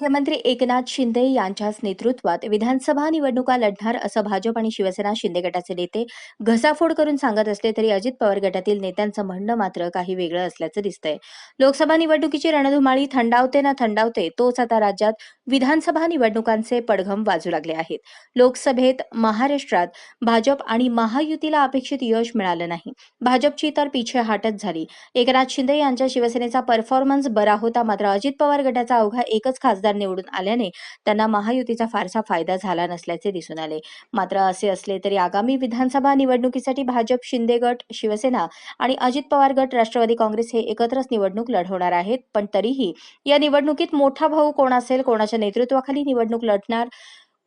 मुख्यमंत्री एकनाथ शिंदे यांच्याच नेतृत्वात विधानसभा निवडणुका लढणार असं भाजप आणि शिवसेना शिंदे गटाचे नेते घसाफोड करून सांगत असले तरी अजित पवार गटातील नेत्यांचं म्हणणं मात्र काही वेगळं असल्याचं दिसतंय. लोकसभा निवडणुकीची रणधुमाळी थंडावते ना थंडावते तोच आता राज्यात विधानसभा निवडणुकांचे पडघम वाजू लागले आहेत. लोकसभेत महाराष्ट्रात भाजप आणि महायुतीला अपेक्षित यश मिळालं नाही. भाजपची तर पिछेहाटच झाली. एकनाथ शिंदे यांच्या शिवसेनेचा परफॉर्मन्स बरा होता मात्र अजित पवार गटाचा अवघा एकच खासदार निवडून आल्याने त्यांना महायुतीचा फारसा फायदा झाला नसल्याचे दिसून आले. मात्र असे असले तरी आगामी विधानसभा निवडणुकीसाठी भाजप शिंदे गट शिवसेना आणि अजित पवार गट राष्ट्रवादी काँग्रेस हे एकत्रच निवडणूक लढवणार आहेत. पण तरीही या निवडणुकीत मोठा भाऊ कोण असेल कोणाच्या नेतृत्वाखाली निवडणूक लढणार?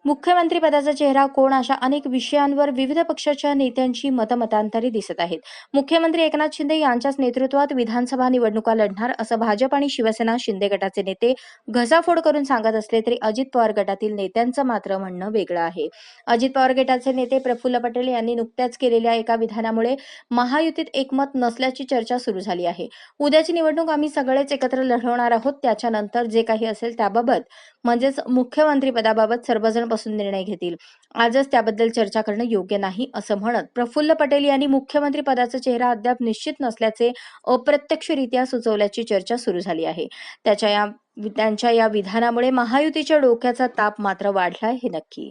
मुख्यमंत्री पदाचा चेहरा कोण अशा अनेक विषयांवर विविध पक्षाच्या नेत्यांची मतमतांतरे दिसत आहेत. मुख्यमंत्री एकनाथ शिंदे यांच्याच नेतृत्वात विधानसभा निवडणुका लढणार असं भाजप आणि शिवसेना शिंदे गटाचे नेते घसाफोड करून सांगत असले तरी अजित पवार गटातील नेत्यांचं मात्र म्हणणं वेगळं आहे. अजित पवार गटाचे नेते प्रफुल्ल पटेल यांनी नुकत्याच केलेल्या एका विधानामुळे महायुतीत एकमत नसल्याची चर्चा सुरू झाली आहे. उद्याची निवडणूक आम्ही सगळेच एकत्र लढवणार आहोत. त्याच्यानंतर जे काही असेल त्याबाबत म्हणजेच मुख्यमंत्रीपदाबाबत सर्वजण बसून निर्णय घेतील. आजच त्याबद्दल चर्चा करणं योग्य नाही असं म्हणत प्रफुल्ल पटेल यांनी मुख्यमंत्री पदाचा चेहरा अद्याप निश्चित नसल्याचे अप्रत्यक्षरित्या सुचवल्याची चर्चा सुरू झाली आहे. त्याच्या या त्यांच्या या विधानामुळे महायुतीच्या डोक्याचा ताप मात्र वाढलाय हे नक्की.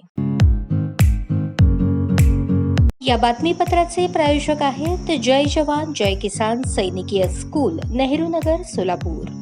या बातमीपत्राचे प्रायोजक आहेत जय जवान जय किसान सैनिकीय स्कूल नेहरू नगर सोलापूर.